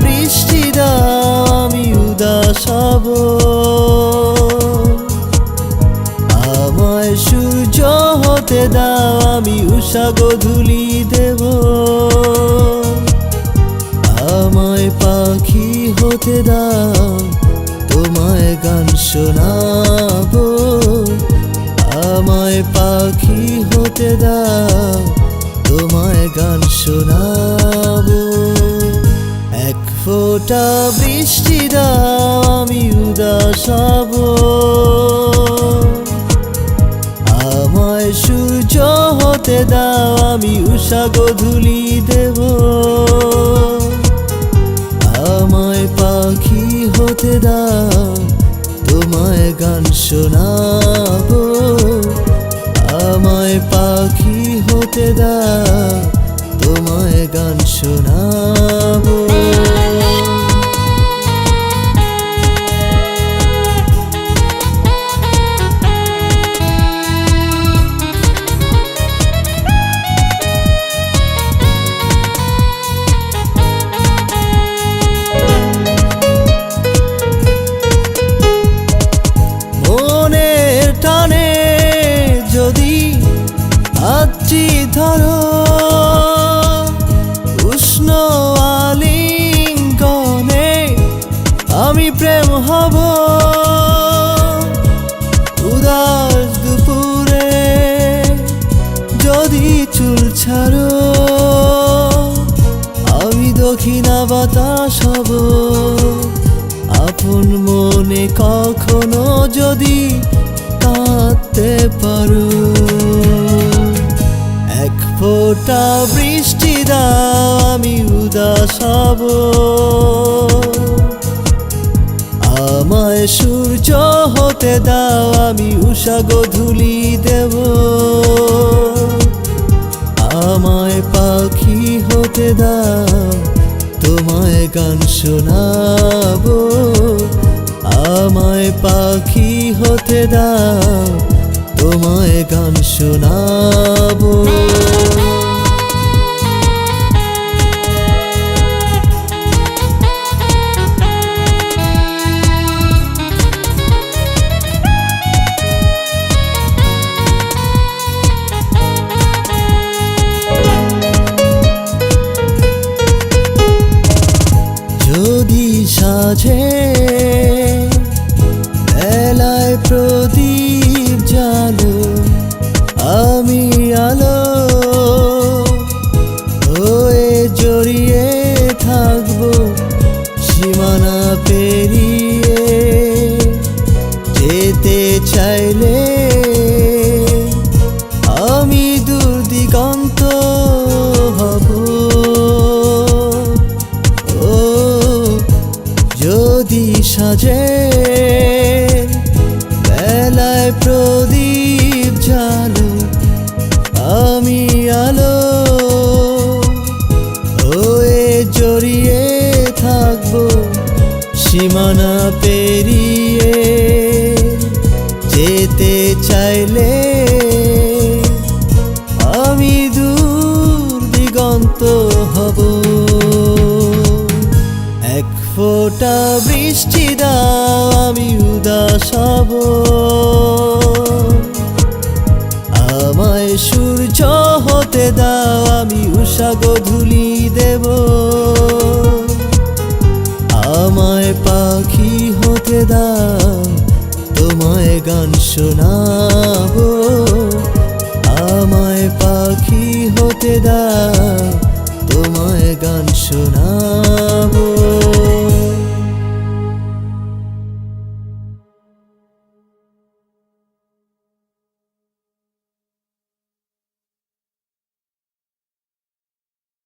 বৃষ্টি দাও, আমি উদাস হব। আমায় সূর্য হতে দাও, আমি উষা গধুলি দেব। আমায় পাখি হতে দাও, তোমায় গান শোনাবো। আমায় পাখি হতে দাও, তোমায় গান এক ফোঁটা বৃষ্টি দাও, আমি উদাস আমায় সূর্য হতে দাও, আমি উষা গধুলি দেব। আমায় পাখি হতে দাও, তোমায় গান শোনাবো। আমায় পাখি হতে দাও, তোমায় গান শোনাবো। টানে যদি আছি ধরো। উষ্ণ আলিঙ্গনে আমি প্রেম হব। উদাস দুপুরে যদি চুল ছাড়ো, আমি দক্ষিণা বাতাস হব। আপন মনে কখনো যদি কাঁদতে পারো। এক ফোঁটা বৃষ্টি দাও, আমি উদাস হব। আমায় সূর্য হতে দাও, আমি উষা গধুলি দেব। আমায় পাখি হতে দাও, তোমায় গান শোনাবো। আমায় পাখি হতে দাও তোমায় গান শোনাবো। সাজে প্রদীপ জালো আমি আলো হয়ে জড়িয়ে থাকব, সীমানা পেরিয়ে যেতে চাইলে আমি দূর দিগন্ত হব। ও, যদি সাজে বেলায় প্রদীপ জালো আমি আলো। হয়ে জড়িয়ে থাকব, সীমানা পেরিয়ে। যেতে চাইলে আমি দূর দিগন্ত হব। এক ফোঁটা বৃষ্টি দাও, আমি উদাস হব। সূর্য হতে দাও, আমি উষা গধুলি দেব। আমায় পাখি হতে দাও, তোমায় গান শোনাবো। আমায় পাখি হতে দাও, তোমায় গান শোনাবো।